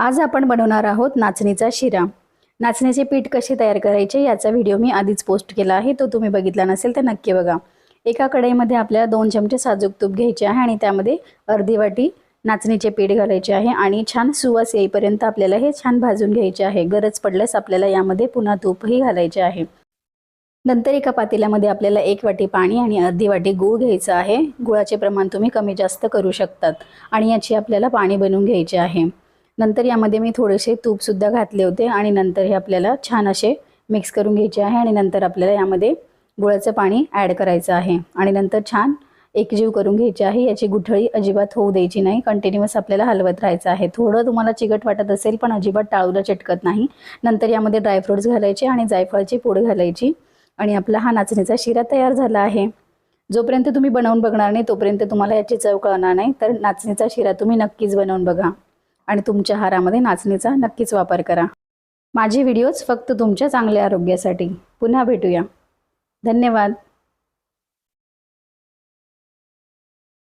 आज आपण बनवणार आहोत नाचणीचा शिरा. नाचणीचे पीठ कसे तयार करायचे याचा व्हिडिओ मी आधीच पोस्ट केला आहे. तो तुम्ही बघितला नसेल तर नक्की बघा. एका कढईमध्ये आपल्याला दोन चमचे साजूक तूप घ्यायचे आहे आणि त्यामध्ये अर्धी वाटी नाचणीचे पीठ घालायचे आहे आणि छान सुवास येईपर्यंत आपल्याला हे छान भाजून घ्यायचे आहे. गरज पडल्यास आपल्याला यामध्ये पुन्हा तूपही घालायचे आहे. नंतर एका पातेल्यामध्ये आपल्याला एक वाटी पाणी आणि अर्धी वाटी गूळ घ्यायचं आहे. गुळाचे प्रमाण तुम्ही कमी जास्त करू शकतात आणि याची आपल्याला पाणी बनवून घ्यायचे आहे. नंतर यामध्ये मी थोडेसे तूपसुद्धा घातले होते आणि नंतर हे आपल्याला छान असे मिक्स करून घ्यायचे आहे आणि नंतर आपल्याला यामध्ये गुळाचं पाणी ॲड करायचं आहे. आणि नंतर छान एकजीव करून घ्यायची आहे. याची गुठळी अजिबात होऊ द्यायची नाही. कंटिन्युअस आपल्याला हलवत राहायचं आहे. थोडं तुम्हाला चिकट वाटत असेल पण अजिबात टाळूला चिटकत नाही. नंतर यामध्ये ड्रायफ्रूट्स घालायचे आणि जायफळाची पूड घालायची. आणि आपला हा नाचणीचा शिरा तयार झाला आहे. जोपर्यंत तुम्ही बनवून बघणार नाही तोपर्यंत तुम्हाला याची चव कळणार नाही. तर नाचणीचा शिरा तुम्ही नक्कीच बनवून बघा. आणि तुमच्या हारामध्ये नाचणीचा नक्कीच वापर करा. माझे व्हिडिओज फक्त तुमच्या चांगल्या आरोग्यासाठी. पुन्हा भेटूया. धन्यवाद.